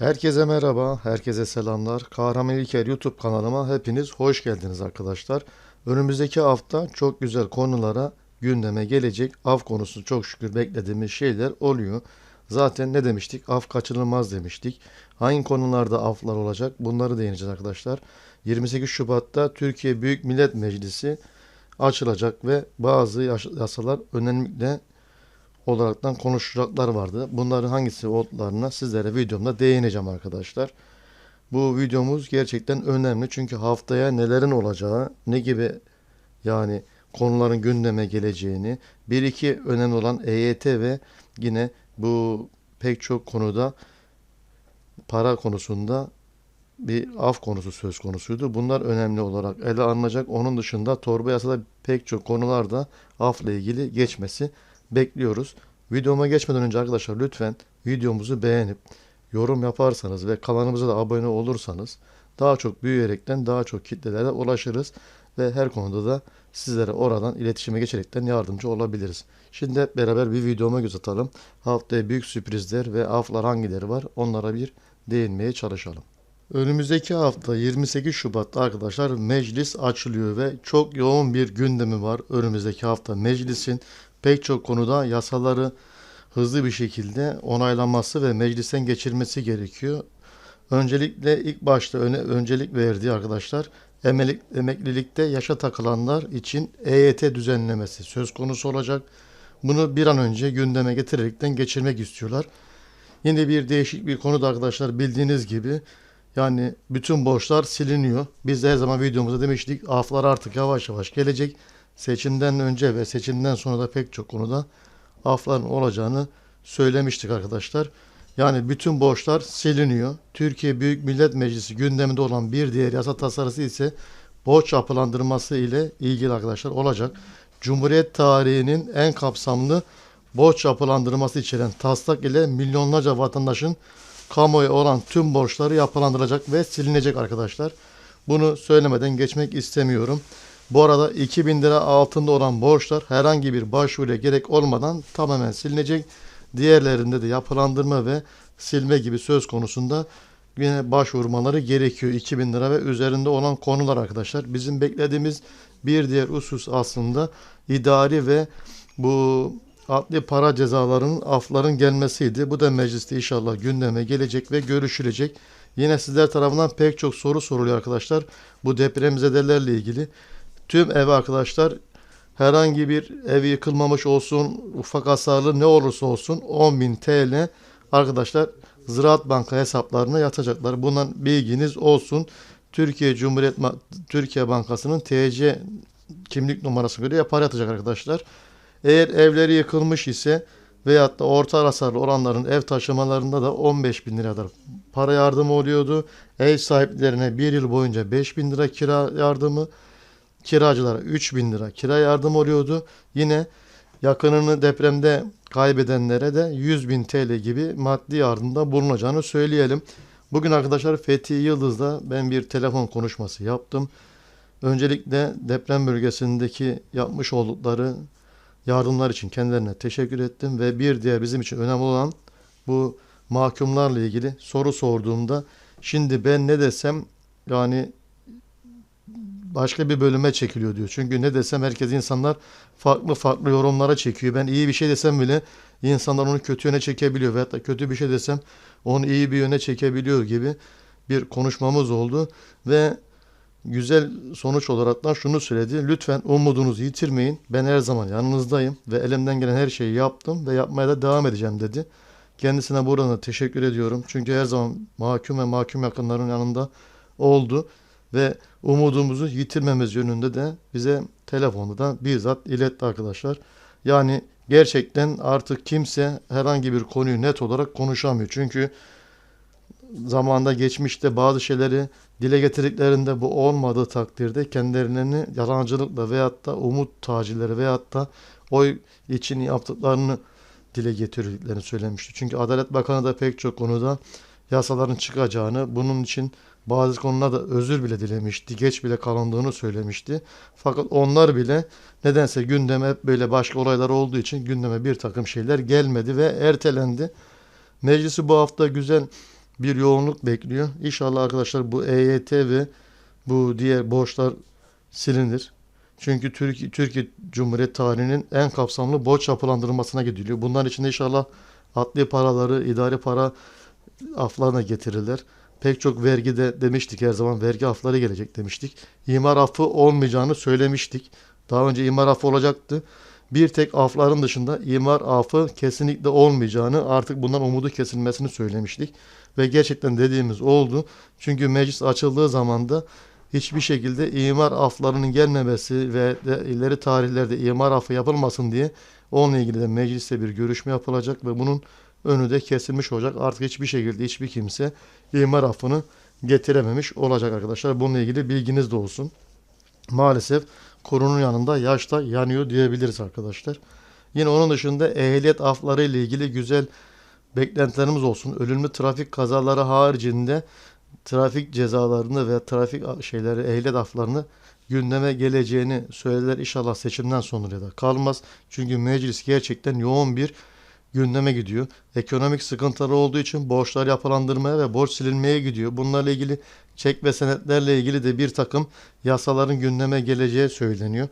Herkese merhaba, herkese selamlar. Kahraman İlker YouTube kanalıma hepiniz hoş geldiniz arkadaşlar. Önümüzdeki hafta çok güzel konulara gündeme gelecek. Af konusu çok şükür beklediğimiz şeyler oluyor. Zaten ne demiştik? Af kaçınılmaz demiştik. Hangi konularda aflar olacak? Bunları değineceğiz arkadaşlar. 28 Şubat'ta Türkiye Büyük Millet Meclisi açılacak ve bazı yasalar önemli olaraktan konuşacaklar vardı. Bunların hangisi olduklarına sizlere videomda değineceğim arkadaşlar. Bu videomuz gerçekten önemli çünkü haftaya nelerin olacağı, ne gibi yani konuların gündeme geleceğini, bir iki önemli olan EYT ve yine bu pek çok konuda para konusunda bir af konusu söz konusuydu. Bunlar önemli olarak ele alınacak. Onun dışında torba yasada pek çok konularda afla ilgili geçmesi bekliyoruz. Videoma geçmeden önce arkadaşlar lütfen videomuzu beğenip yorum yaparsanız ve kanalımıza da abone olursanız daha çok büyüyerekten daha çok kitlelere ulaşırız ve her konuda da sizlere oradan iletişime geçerekten yardımcı olabiliriz. Şimdi hep beraber bir videoma göz atalım. Haftaya büyük sürprizler ve aflar hangileri var onlara bir değinmeye çalışalım. Önümüzdeki hafta 28 Şubat'ta arkadaşlar meclis açılıyor ve çok yoğun bir gündemi var önümüzdeki hafta. Meclisin pek çok konuda yasaları hızlı bir şekilde onaylanması ve meclisten geçirmesi gerekiyor. Öncelikle ilk başta öne, öncelik verdiği arkadaşlar emelik, emeklilikte yaşa takılanlar için EYT düzenlemesi söz konusu olacak. Bunu bir an önce gündeme getirerekten geçirmek istiyorlar. Yine bir değişik bir konu da arkadaşlar bildiğiniz gibi yani bütün borçlar siliniyor. Biz de her zaman videomuzda demiştik aflar artık yavaş yavaş gelecek. Seçimden önce ve seçimden sonra da pek çok konuda afların olacağını söylemiştik arkadaşlar. Yani bütün borçlar siliniyor. Türkiye Büyük Millet Meclisi gündeminde olan bir diğer yasa tasarısı ise borç yapılandırması ile ilgili arkadaşlar olacak. Cumhuriyet tarihinin en kapsamlı borç yapılandırması içeren taslak ile milyonlarca vatandaşın kamuoyu olan tüm borçları yapılandırılacak ve silinecek arkadaşlar. Bunu söylemeden geçmek istemiyorum. Bu arada 2000 lira altında olan borçlar herhangi bir başvuruya gerek olmadan tamamen silinecek. Diğerlerinde de yapılandırma ve silme gibi söz konusunda yine başvurmaları gerekiyor. 2000 lira ve üzerinde olan konular arkadaşlar. Bizim beklediğimiz bir diğer husus aslında idari ve bu adli para cezalarının afların gelmesiydi. Bu da mecliste inşallah gündeme gelecek ve görüşülecek. Yine sizler tarafından pek çok soru soruluyor arkadaşlar. Bu depremzedelerle ilgili. Tüm ev arkadaşlar herhangi bir ev yıkılmamış olsun, ufak hasarlı ne olursa olsun 10.000 TL arkadaşlar Ziraat Banka hesaplarına yatacaklar. Bundan bilginiz olsun. Türkiye Cumhuriyet Türkiye Bankası'nın TC kimlik numarasına göre para yatacak arkadaşlar. Eğer evleri yıkılmış ise veyahut da orta hasarlı olanların ev taşımalarında da 15 bin lira kadar para yardımı oluyordu. Ev sahiplerine bir yıl boyunca 5 bin lira kira yardımı, kiracılara 3 bin lira kira yardımı oluyordu. Yine yakınını depremde kaybedenlere de 100 bin TL gibi maddi yardımda bulunacağını söyleyelim. Bugün arkadaşlar Fethi Yıldız'da ben bir telefon konuşması yaptım. Öncelikle deprem bölgesindeki yapmış oldukları yardımlar için kendilerine teşekkür ettim ve bir diğer bizim için önemli olan bu mahkumlarla ilgili soru sorduğumda şimdi ben ne desem yani başka bir bölüme çekiliyor diyor. Çünkü ne desem herkes insanlar farklı farklı yorumlara çekiyor. Ben iyi bir şey desem bile insanlar onu kötü yöne çekebiliyor veyahut da kötü bir şey desem onu iyi bir yöne çekebiliyor gibi bir konuşmamız oldu ve güzel sonuç olarak da şunu söyledi. Lütfen umudunuzu yitirmeyin. Ben her zaman yanınızdayım ve elimden gelen her şeyi yaptım ve yapmaya da devam edeceğim dedi. Kendisine buradan da teşekkür ediyorum. Çünkü her zaman mahkum ve mahkum yakınların yanında oldu ve umudumuzu yitirmemiz yönünde de bize telefonda da bizzat iletti arkadaşlar. Yani gerçekten artık kimse herhangi bir konuyu net olarak konuşamıyor. Çünkü zamanda geçmişte bazı şeyleri dile getirdiklerinde bu olmadığı takdirde kendilerini yalancılıkla veyahut da umut tacirleri veyahut da oy için yaptıklarını dile getirdiklerini söylemişti. Çünkü Adalet Bakanı da pek çok konuda yasaların çıkacağını, bunun için bazı konularda özür bile dilemişti, geç bile kalındığını söylemişti. Fakat onlar bile nedense gündeme hep böyle başka olaylar olduğu için gündeme bir takım şeyler gelmedi ve ertelendi. Meclisi bu hafta güzel bir yoğunluk bekliyor. İnşallah arkadaşlar bu EYT ve bu diğer borçlar silinir. Çünkü Türkiye, Türkiye Cumhuriyeti tarihinin en kapsamlı borç yapılandırılmasına gidiliyor. Bunların içinde inşallah adli paraları, idari para aflarına getirirler. Pek çok vergi de demiştik her zaman vergi afları gelecek demiştik. İmar affı olmayacağını söylemiştik. Daha önce imar affı olacaktı. Bir tek afların dışında imar affı kesinlikle olmayacağını artık bundan umudu kesilmesini söylemiştik. Ve gerçekten dediğimiz oldu. Çünkü meclis açıldığı zaman da hiçbir şekilde imar aflarının gelmemesi ve de ileri tarihlerde imar affı yapılmasın diye onunla ilgili de mecliste bir görüşme yapılacak ve bunun önü de kesilmiş olacak. Artık hiçbir şekilde hiçbir kimse imar affını getirememiş olacak arkadaşlar. Bununla ilgili bilginiz de olsun. Maalesef konunun yanında yaşta yanıyor diyebiliriz arkadaşlar. Yine onun dışında ehliyet afları ile ilgili güzel beklentilerimiz olsun. Ölümlü trafik kazaları haricinde trafik cezalarını ve trafik şeyleri, ehliyet aflarını gündeme geleceğini söylediler. İnşallah seçimden sonra da kalmaz. Çünkü meclis gerçekten yoğun bir gündeme gidiyor. Ekonomik sıkıntıları olduğu için borçlar yapılandırmaya ve borç silinmeye gidiyor. Bunlarla ilgili çek ve senetlerle ilgili de bir takım yasaların gündeme geleceği söyleniyor.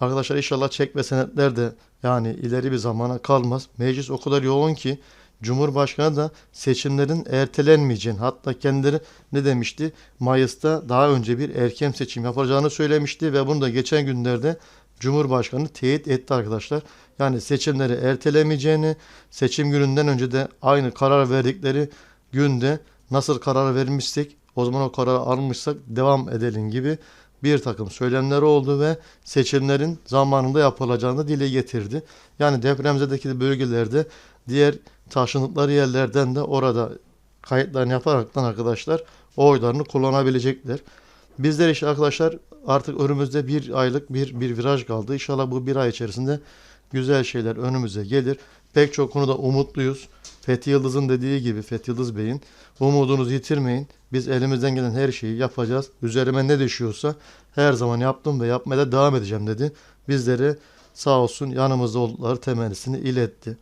Arkadaşlar inşallah çek ve senetler de yani ileri bir zamana kalmaz. Meclis o kadar yoğun ki Cumhurbaşkanı da seçimlerin ertelenmeyeceğini hatta kendileri ne demişti? Mayıs'ta daha önce bir erken seçim yapacağını söylemişti ve bunu da geçen günlerde Cumhurbaşkanı teyit etti arkadaşlar. Yani seçimleri ertelemeyeceğini, seçim gününden önce de aynı karar verdikleri günde nasıl karar vermişsek o zaman o kararı almışsak devam edelim gibi bir takım söylemler oldu ve seçimlerin zamanında yapılacağını dile getirdi. Yani depremzedeki bölgelerde diğer taşındıkları yerlerden de orada kayıtlarını yaparaktan arkadaşlar oylarını kullanabilecekler. Bizler işte arkadaşlar artık önümüzde bir aylık bir, bir viraj kaldı. İnşallah bu bir ay içerisinde güzel şeyler önümüze gelir. Pek çok konuda umutluyuz. Fethi Yıldız'ın dediği gibi Fethi Yıldız Bey'in umudunuzu yitirmeyin. Biz elimizden gelen her şeyi yapacağız. Üzerime ne düşüyorsa her zaman yaptım ve yapmaya da devam edeceğim dedi. Bizleri sağ olsun yanımızda oldukları temennisini iletti.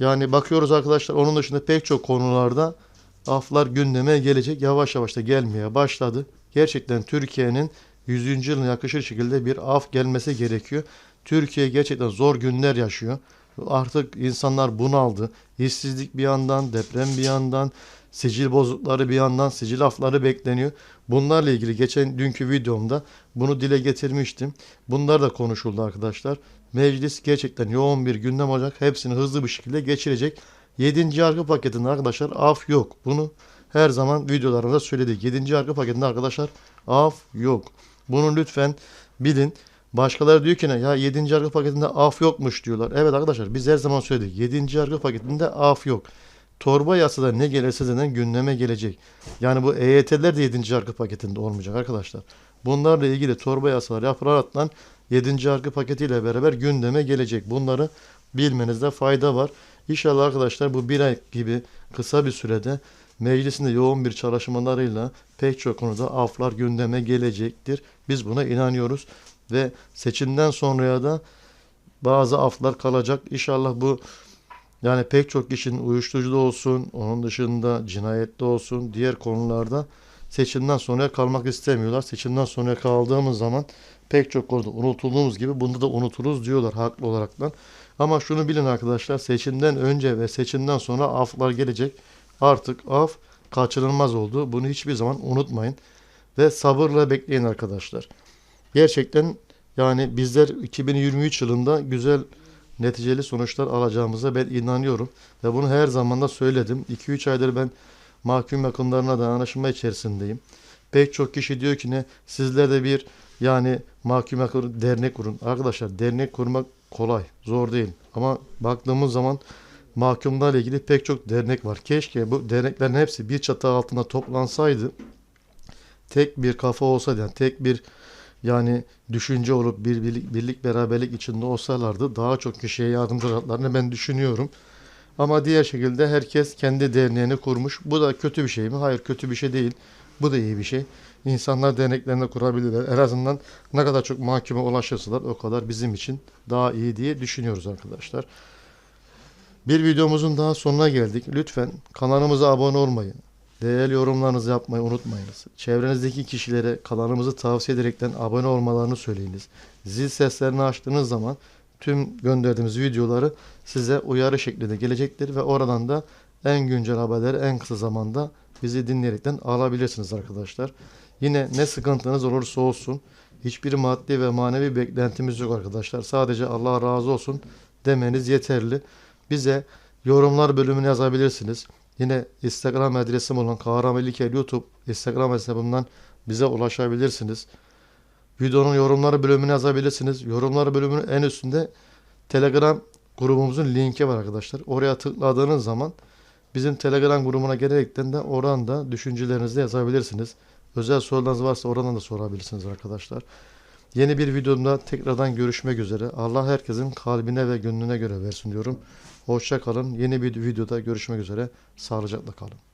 Yani bakıyoruz arkadaşlar onun dışında pek çok konularda aflar gündeme gelecek. Yavaş yavaş da gelmeye başladı. Gerçekten Türkiye'nin 100. yılına yakışır şekilde bir af gelmesi gerekiyor. Türkiye gerçekten zor günler yaşıyor. Artık insanlar bunaldı. İşsizlik bir yandan, deprem bir yandan, sicil bozuklukları bir yandan, sicil afları bekleniyor. Bunlarla ilgili geçen dünkü videomda bunu dile getirmiştim. Bunlar da konuşuldu arkadaşlar. Meclis gerçekten yoğun bir gündem olacak. Hepsini hızlı bir şekilde geçirecek. 7. yargı paketinde arkadaşlar af yok. Bunu her zaman videolarında söyledik. 7. yargı paketinde arkadaşlar af yok. Bunu lütfen bilin. Başkaları diyor ki ne ya 7. yargı paketinde af yokmuş diyorlar. Evet arkadaşlar biz her zaman söyledik. 7. yargı paketinde af yok. Torba yasada ne gelirse zaten gündeme gelecek. Yani bu EYT'ler de 7. yargı paketinde olmayacak arkadaşlar. Bunlarla ilgili torba yasalar yapılaraktan 7. yargı paketiyle beraber gündeme gelecek. Bunları bilmenizde fayda var. İnşallah arkadaşlar bu bir ay gibi kısa bir sürede meclisinde yoğun bir çalışmalarıyla pek çok konuda aflar gündeme gelecektir. Biz buna inanıyoruz ve seçimden sonraya da bazı aflar kalacak. İnşallah bu yani pek çok kişinin uyuşturucuda olsun, onun dışında cinayette olsun, diğer konularda seçimden sonra kalmak istemiyorlar. Seçimden sonra kaldığımız zaman pek çok konuda unutulduğumuz gibi bunda da unutuluruz diyorlar haklı olaraktan. Ama şunu bilin arkadaşlar seçimden önce ve seçimden sonra aflar gelecek. Artık af kaçınılmaz oldu. Bunu hiçbir zaman unutmayın. Ve sabırla bekleyin arkadaşlar. Gerçekten yani bizler 2023 yılında güzel neticeli sonuçlar alacağımıza ben inanıyorum. Ve bunu her zaman da söyledim. 2-3 aydır ben mahkum yakınlarına dayanışma içerisindeyim. Pek çok kişi diyor ki ne sizler de bir yani mahkum yakın dernek kurun. Arkadaşlar dernek kurmak kolay, zor değil. Ama baktığımız zaman mahkumlarla ilgili pek çok dernek var. Keşke bu derneklerin hepsi bir çatı altında toplansaydı tek bir kafa olsaydı yani tek bir yani düşünce olup bir birlik, birlik beraberlik içinde olsalardı daha çok kişiye yardımcı olacaklarını ben düşünüyorum. Ama diğer şekilde herkes kendi derneğini kurmuş. Bu da kötü bir şey mi? Hayır kötü bir şey değil. Bu da iyi bir şey. İnsanlar derneklerini kurabilirler. En azından ne kadar çok mahkeme ulaşırsalar o kadar bizim için daha iyi diye düşünüyoruz arkadaşlar. Bir videomuzun daha sonuna geldik. Lütfen kanalımıza abone olmayı, değerli yorumlarınızı yapmayı unutmayınız. Çevrenizdeki kişilere kanalımızı tavsiye ederekten abone olmalarını söyleyiniz. Zil seslerini açtığınız zaman tüm gönderdiğimiz videoları size uyarı şeklinde gelecektir ve oradan da en güncel haberleri en kısa zamanda bizi dinleyerekten alabilirsiniz arkadaşlar. Yine ne sıkıntınız olursa olsun hiçbir maddi ve manevi beklentimiz yok arkadaşlar. Sadece Allah razı olsun demeniz yeterli. Bize yorumlar bölümüne yazabilirsiniz. Yine Instagram adresim olan Kahraman İlker YouTube Instagram hesabımdan bize ulaşabilirsiniz. Videonun yorumları bölümüne yazabilirsiniz. Yorumlar bölümünün en üstünde Telegram grubumuzun linki var arkadaşlar. Oraya tıkladığınız zaman bizim Telegram grubuna gelerekten de oradan da düşüncelerinizi de yazabilirsiniz. Özel sorularınız varsa oradan da sorabilirsiniz arkadaşlar. Yeni bir videomda tekrardan görüşmek üzere. Allah herkesin kalbine ve gönlüne göre versin diyorum. Hoşça kalın. Yeni bir videoda görüşmek üzere. Sağlıcakla kalın.